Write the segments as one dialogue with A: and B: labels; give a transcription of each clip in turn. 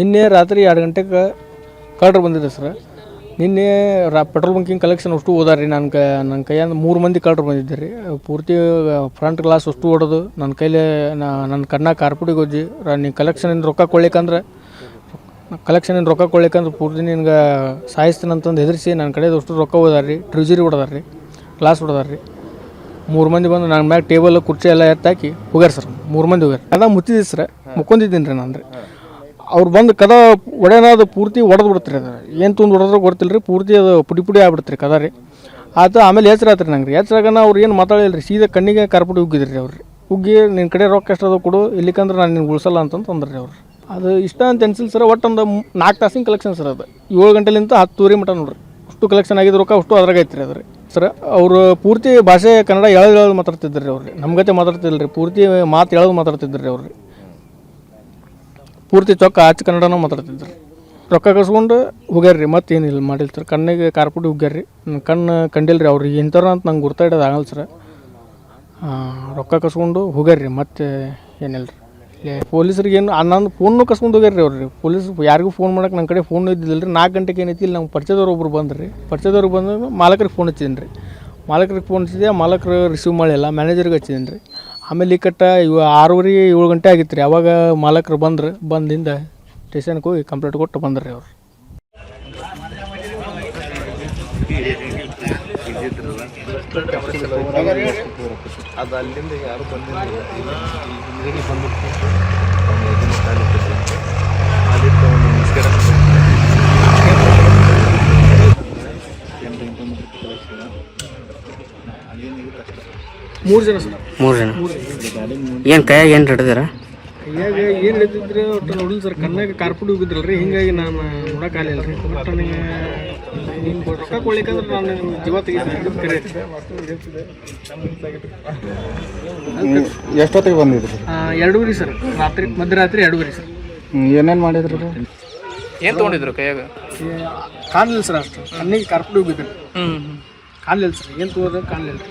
A: ನಿನ್ನೆ ರಾತ್ರಿ ಎರಡು ಗಂಟೆಗೆ ಕಳ್ಳರು ಬಂದಿದೆ ಸರ್. ನಿನ್ನೆ ರಾ, ಪೆಟ್ರೋಲ್ ಬಂಕಿಂಗ್ ಕಲೆಕ್ಷನ್ ಅಷ್ಟು ಓದಾರಿ ನನ್ನ ಕ ನನ್ನ ಕೈಯಿಂದ ಮೂರು ಮಂದಿ ಕಳ್ಳರು ಬಂದಿದ್ದೆ ರೀ ಪೂರ್ತಿ ಫ್ರಂಟ್ ಗ್ಲಾಸ್ ಅಷ್ಟು ಹೊಡೆದು ನನ್ನ ಕೈಲೇ ನನ್ನ ಕಣ್ಣಾಗ ಕಾರ್ಪುಡಿ ಗೊಜ್ಜಿ ನೀನು ಕಲೆಕ್ಷನಿಂದ ರೊಕ್ಕ ಕೊಡ್ಲಿಕ್ಕಂದ್ರೆ ಕಲೆಕ್ಷನಿಂದ ರೊಕ್ಕ ಕೊಡ್ಲಿಕ್ಕಂದ್ರೆ ಪೂರ್ತಿ ನಿನ್ಗೆ ಸಾಯಿಸ್ತೀನಂತಂದು ಹೆದರಿಸಿ ನನ್ನ ಕಡೆ ಅಷ್ಟು ರೊಕ್ಕ ಓದಾರಿ ರೀ ಟ್ರಿಜರಿ ಹೊಡೆದಾರ ರೀ ಗ್ಲಾಸ್ ಹೊಡೆದಾರ್ರಿ ಮೂರು ಮಂದಿ ಬಂದು ನನ್ನ ಮ್ಯಾಗ ಟೇಬಲ್ ಕುರ್ಚಿ ಎಲ್ಲ ಎತ್ತಾಕಿ ಹೋಗ್ಯಾರ ಸರ್. ಮೂರು ಮಂದಿ ಹೋಗ್ಯಾರ. ಅದ ಮುಚ್ಚಿದ್ದೆ ಸರ್. ಮುಕ್ಕೊಂದಿದ್ದೀನಿ ರೀ ನಾನು ರೀ ಅವ್ರು ಬಂದು ಕದ ಒಡೆನಾದ ಪೂರ್ತಿ ಒಡೆದು ಬಿಡ್ತಾರೆ ಅದು ಏನು ತುಂದು ಹೊಡೆದ್ರೆ ಗೊತ್ತಿಲ್ಲ ರೀ ಪೂರ್ತಿ ಅದು ಪುಡಿ ಪುಡಿ ಆಗ್ಬಿಡ್ತಾರೆ ಕದ ರೀ. ಆತ ಆಮೇಲೆ ಎಚ್ಚರ ಆತ್ರಿ ನಂಗೆ ರೀ ಎಚ್ಚರಾಗನ ಅವ್ರು ಏನು ಮಾತಾಡಿಲ್ಲ ರೀ ಸೀದಾ ಕಣ್ಣಿಗೆ ಕಾರ್ಪುಡಿ ಉಗ್ಗಿದ್ರಿ ಅವ್ರು. ರೀ ಉಗ್ಗಿ ನಿನ್ನ ಕಡೆ ರೊಕ್ಕ ಎಷ್ಟು ಅದು ಕೊಡು, ಇಲ್ಲಿಕಂದ್ರೆ ನಾನು ನಿನ್ಗೆ ಉಳಿಸಲ್ಲ ಅಂತಂದು ರೀ ಅವ್ರು. ಅದು ಇಷ್ಟ ಅಂತ ಅನ್ಸಿಲ್ಲ ಸರ್ ಒಟ್ಟು ಒಂದು ನಾಲ್ಕು ತಾಸಿನ ಕಲೆಕ್ಷನ್ ಸರ್ ಅದು. ಏಳು ಗಂಟೆಲಿಂದ ಹತ್ತೂವರೆ ಮಟ ನೋಡ್ರಿ. ಅಷ್ಟು ಕಲೆಕ್ಷನ್ ಆಗಿದ್ದು ರೊಕ್ಕ, ಅಷ್ಟು ಅದ್ರಾಗ ಐತ್ರಿ ಅದ್ರಿ ಸರ್, ಅವರು ಪೂರ್ತಿ ಭಾಷೆ ಕನ್ನಡ ಎಳದು ಎಳ್ದು ಮಾತಾಡ್ತಿದ್ರಿ ಅವ್ರು. ರೀ ನಮ್ಮ ಗತೆ ಮಾತಾಡ್ತಿಲ್ಲ ರೀ ಪೂರ್ತಿ ಮಾತು ಎಳ್ದು ಮಾತಾಡ್ತಿದ್ರಿ ಅವ್ರು. ಪೂರ್ತಿ ಚೊಕ್ಕ ಆಚೆ ಕನ್ನಡನ ಮಾತಾಡ್ತಿದ್ರು. ರೊಕ್ಕ ಕಸ್ಕೊಂಡು ಹೋಗ್ಯಾರ್ರಿ ಮತ್ತೆ ಏನಿಲ್ಲ ಮಾಡಿಲ್ಲ ಸರ್ ಕಣ್ಣಿಗೆ ಕಾರ್ಪುಡಿ ಹೋಗ್ಯಾರ್ರಿ. ಕಣ್ಣು ಕಂಡಿಲ್ಲ ರೀ ಅವ್ರಿಗೆ ಇಂಥವ್ರ ಅಂತ ನಂಗೆ ಗುರ್ತಾಡೋದು ಆಗಲ್ಲ ಸರ್. ರೊಕ್ಕ ಕಸ್ಕೊಂಡು ಹೋಗ್ಯಾರ್ರಿ, ಮತ್ತೆ ಏನಿಲ್ಲ ರೀ ಪೊಲೀಸರಿಗೆ ಏನು ಅನ್ನೊಂದು ಫೋನು ಕಸ್ಕೊಂಡು ಹೋಗ್ಯಾರ್ರಿ ಅವ್ರು. ಪೊಲೀಸ್ ಯಾರಿಗೂ ಫೋನ್ ಮಾಡೋಕೆ ನನ್ನ ಕಡೆ ಫೋನ್ ಇದ್ದಿಲ್ಲ ರೀ ನಾಲ್ಕು ಗಂಟೆಗೆ ಏನೈತಿ ಇಲ್ಲಿ ನಮ್ಮ ಪರಿಚಯದವ್ರು ಒಬ್ರು ಬಂದ್ರಿ. ಪರಿಚಯದವ್ರು ಬಂದಾಗ ಮಾಲಕರಿಗೆ ಫೋನ್ ಹಚ್ಚಿದ್ದೀನಿ ರೀ ಮಾಲಕರಿಗೆ ಫೋನ್ ಹಚ್ಚಿದೆ, ಮಾಲಕರು ರಿಸೀವ್ ಮಾಡಿಲ್ಲ ಮ್ಯಾನೇಜರ್ಗೆ ಹಚ್ಚಿದ್ದೀನಿ ರೀ ಆಮೇಲೆ ಈ ಕಟ್ಟ ಇವ ಆರೂವರೆ ಏಳು ಗಂಟೆ ಆಗಿತ್ತು ರೀ. ಅವಾಗ ಮಾಲಕರು ಬಂದ್ರು ಬಂದಿಂದ ಸ್ಟೇಷನ್ಗೆ ಹೋಗಿ ಕಂಪ್ಲೇಂಟ್ ಕೊಟ್ಟು ಬಂದ್ರಿ ಅವ್ರು.
B: ಅದು ಅಲ್ಲಿಂದ ಯಾರು ಬಂದಿಲ್ಲ. ಬಂದ್ಬಿಟ್ಟು.
A: ಮೂರು ಜನ ಸರ್.
C: ಮೂರು ಜನ ಏನು ಕೈಯಾಗ ಏನು ಹಿಡಿದಿರ
A: ಕೈಯಾಗ ಏನು ಹಿಡಿದಿದ್ರೆ ಒಟ್ಟು ನೋಡಿಲ್ಲ ಸರ್ ಕಣ್ಣಾಗ ಕಾರ್ಪುಡಿ ಹೋಗಿದ್ರಲ್ಲ ರೀ ಹಿಂಗಾಗಿ ನಾನು ನೋಡೋಕ್ಕಾಗಲಿಲ್ಲ ರೀ ಒಟ್ಟು ನನಗೆ ನೀನು ರೊಕ್ಕ ಕೊಡ್ಲಿಕ್ಕಂದ್ರೆ ನಾನು ಜೀವ ತೆಗಿತೀನಿ
D: ಎಷ್ಟೊತ್ತಿಗೆ ಬಂದಿದ್ರಿ
A: ಎರಡೂವರೆ ಸರ್. ರಾತ್ರಿ ಮಧ್ಯರಾತ್ರಿ ಎರಡೂವರೆ ಸರ್.
D: ಏನೇನು ಮಾಡಿದ್ರಿ
C: ಏನು ತೊಗೊಂಡಿದ್ರು ಕೈಯಾಗ?
A: ಕಾಣಲಿಲ್ಲ ಸರ್ ಅಷ್ಟು. ಕಣ್ಣಿಗೆ ಕಾರ್ಪುಡಿ ಹೋಗಿದ್ರಿ
C: ಹ್ಞೂ
A: ಕಾಣಲಿಲ್ಲ ಸರ್. ಏನು ತಗೋದ ಕಾಣಲಿಲ್ಲ ರೀ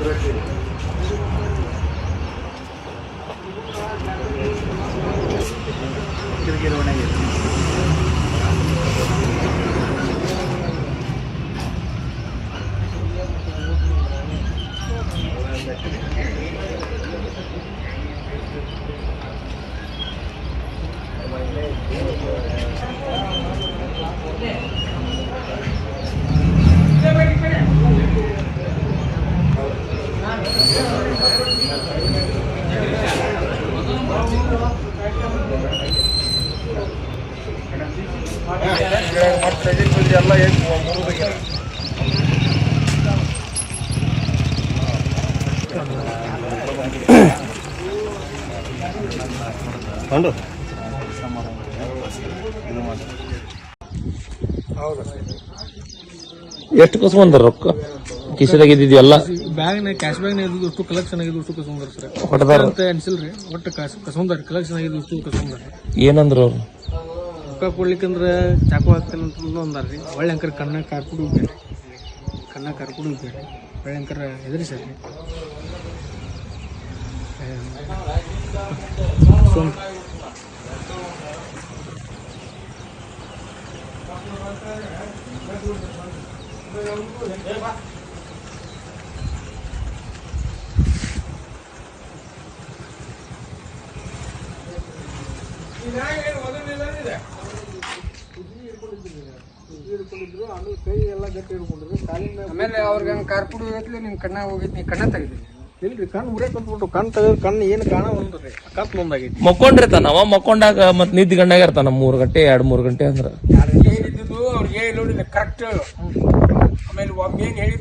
A: Дорогие.
C: ಹ್ಞೂ
A: ಏನು ಹೌದು
E: ಎಷ್ಟು ಕಸ್ಕೊಂಡ್ರ ರೊಕ್ಕ? ಕಿಸದಾಗ ಇದ್ದಿದ್ಯಲ್ಲ ಎಲ್ಲ?
A: ಬ್ಯಾಗ್ನ ಕ್ಯಾಶ್ ಬ್ಯಾಗ್ನ ಇದ್ದು ಅಷ್ಟು ಕಲೆಕ್ಷನ್ ಆಗಿದ್ದು ಅಷ್ಟು ಕಸ್ಕೊಂಡ್ರ ಸರ್.
E: ಹೊಡೆದಾರ?
A: ಅಂತ ಅನ್ಸಿಲ್ರಿ ರೀ ಒಟ್ಟು ಕಸ ಕಸ್ಕೊಂಡ್ರ ಕಲೆಕ್ಷನ್ ಆಗಿದ್ದು ಅಷ್ಟು ಕಸ್ಕೊಂಡ್ರ
E: ಏನಂದ್ರ ಅವ್ರು?
A: ರೊಕ್ಕ ಕೊಡ್ಲಿಕ್ಕಂದ್ರೆ ಚಾಕು ಹಾಕ್ತೇನೆ ಅಂತಂದು ಅಂದಾರ ರೀ ಒಳ್ಳೆ ಅಂಕರ್ ಕಣ್ಣಾಗ ಕಾರ್ಪುಡಿ ಹೋಗ್ಯಾರ ಕಣ್ಣಾಗ ಕಾರ್ಪುಡಿ ಹೋಗ್ಯಾರ ಒಳ್ಳೆ ಅಂಕರ್ ಹೆದರಿ ಸರ್ ರೀ ಸೋಮ್ ಕೈ ಎಲ್ಲ
F: ಆಮೇಲೆ ಅವ್ರಿಗೆ ಹಂಗೆ ಕಾರ್ಪುಡಿ ಹೋಗತ್ಲೆ ನಿಮ್ಮ ಕಣ್ಣ ಹೋಗಿದ್ ನೀ ಕಣ್ಣ ತೆಗಿದಿ
A: ಇಲ್ರಿ ಕಣ್ಣು ಕುಂತ್ಬಿಟ್ಟು ಕಣ್ಣು ತೆಗೆದು ಕಣ್ಣು ಏನು ಕಾಣವಲ್ರಿ ಕತ್ ಮುಂದಾಗೈತಿ
E: ಮಕ್ಕೊಂಡಿರ್ತಾನ ಅವ ಮಕ್ಕೊಂಡಾಗ ಮತ್ ನಿದ್ದೆ ಗಂಡಾಗ ಇರ್ತಾನ? ಮೂರ್ ಗಂಟೆ ಎರಡ್ ಮೂರ್ ಗಂಟೆ ಅಂದ್ರೆ.
F: ಏನಿದ್ದು ಅವ್ರಿಗೆ ನೋಡಿ ಕರೆಕ್ಟ್ ಆಮೇಲೆ ಒಮ್ಮೆ ಏನ್ ಹೇಳಿ